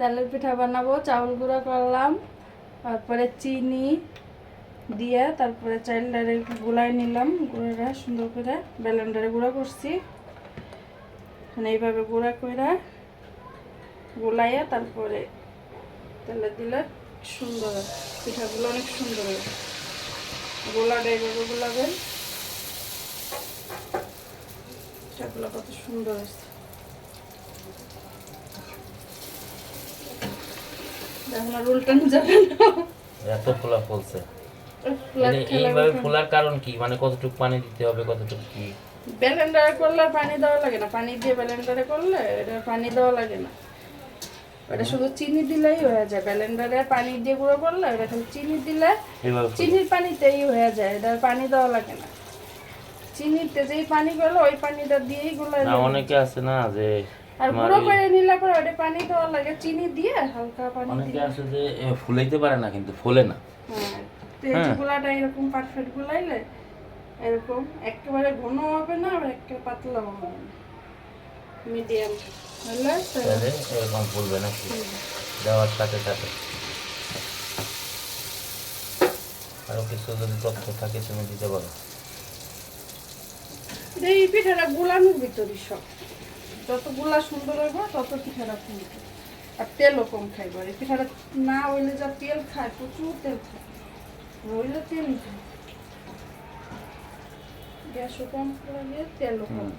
তেলের পিঠা বানাবো, চাউল গুঁড়া করলাম, তারপরে চিনি দিয়ে তারপরে চাইল্ডারে গুলাই নিলাম, গুঁড়োটা সুন্দর করে ব্যালেন্ডারে গুঁড়া করছি। মানে এইভাবে গুঁড়া করে গুলাইয়া তারপরে তেলে দিলে সুন্দর, পিঠাগুলো অনেক সুন্দর হবে গোলাটা এইভাবে গোলাবেন পিঠাগুলো কত সুন্দর হয়েছে। এখন আর উল্টানো যাবে না। এত ফোলা ফলছে। মানে এইভাবে ফোলার কারণ কি? মানে কতটুকু পানি দিতে হবে কতটুকু কি? ব্যালেন্ডারে করলে পানি দেওয়া লাগে না। পানি দিয়ে ব্যালেন্ডারে করলে এটা পানি দেওয়া লাগে না। এটা শুধু চিনি দিলেই হয়ে যায়। ব্যালেন্ডারে পানি দিয়ে গুঁড়ো করলে এটা খালি চিনি দিলে চিনির পানিতেই হয়ে যায়। এটা পানি দেওয়া লাগে না। চিনিতে যেই পানি করল ওই পানিটা দিয়েই গুলাই না অনেকে আছে না যে আর গুঁড়ো করে নিলে পরে ওটা পানি দেওয়া লাগে চিনি দিয়ে হালকা পানি অনেকে আছে যে ফুলাইতে পারে না কিন্তু ফোলে না। হ্যাঁ তো এই যে গুলাটা এরকম পারফেক্ট গুলাইলে এরকম একেবারে ঘন হবে না আর একেবারে পাতলা হবে না। মিডিয়াম হলে তাহলে এরকম ফুলবে নাকি? দেওয়ার সাথে সাথে। আরও কিছু যদি তথ্য থাকে তুমি দিতে পারো। এই পিঠাটা গুলানোর ভিতরই সব। যতগুলা সুন্দর হইব, তত পিঠাটা ফুলবে আর তেলও কম খাইব। এই পিঠাটা না হইলে যা তেল খায়, প্রচুর তেল খায়। হইলে তেল খায়। গ্যাসও কম লাগে তেলও কম।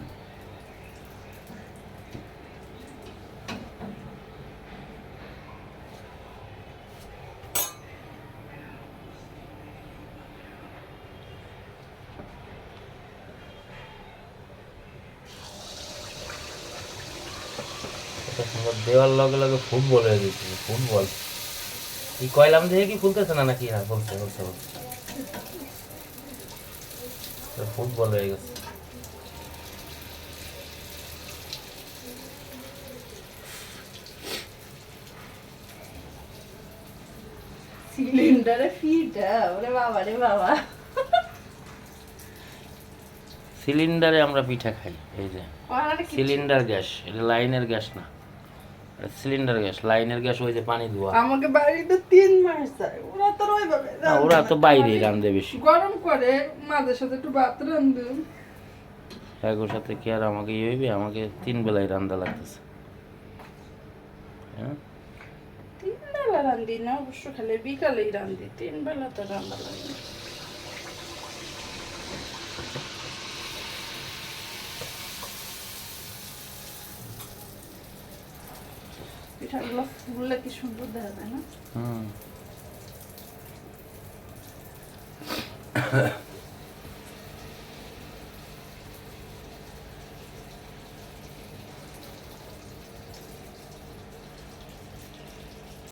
সুন্দর দেওয়ার লগে লগে ফুটবল হয়ে গেছে ফুটবল। এই কয়লাম দেখে কি ফুলতেছে না নাকি? না বলছে বলছে বলছে। ফুটবল হয়ে গেছে। সিলিন্ডারে ফিটা ওরে বাবা রে বাবা। সিলিন্ডারে আমরা পিঠা খাই এই যে। সিলিন্ডার গ্যাস এটা লাইনের গ্যাস না। সিলিন্ডার গ্যাস লাইনের গ্যাস ওই যে পানি ধোয়া। আমাকে বাড়িতে তিন মাস যায় ওরা তো ওইভাবে না ওরা তো বাইরেই রান্ধে বেশি। গরম করে মাঝে সাথে একটু ভাত রান্ধু এগোর সাথে কি আর আমাকে ইয়ে হইবে? আমাকে তিন বেলায় রান্দা লাগতেছে। হ্যাঁ? তিন বেলা রান্ধি না অবশ্য খালি বিকালেই রান্ধি তিন বেলা তো রান্না লাগে পিঠাগুলো ফুললে কি সুন্দর দেখা যায় না?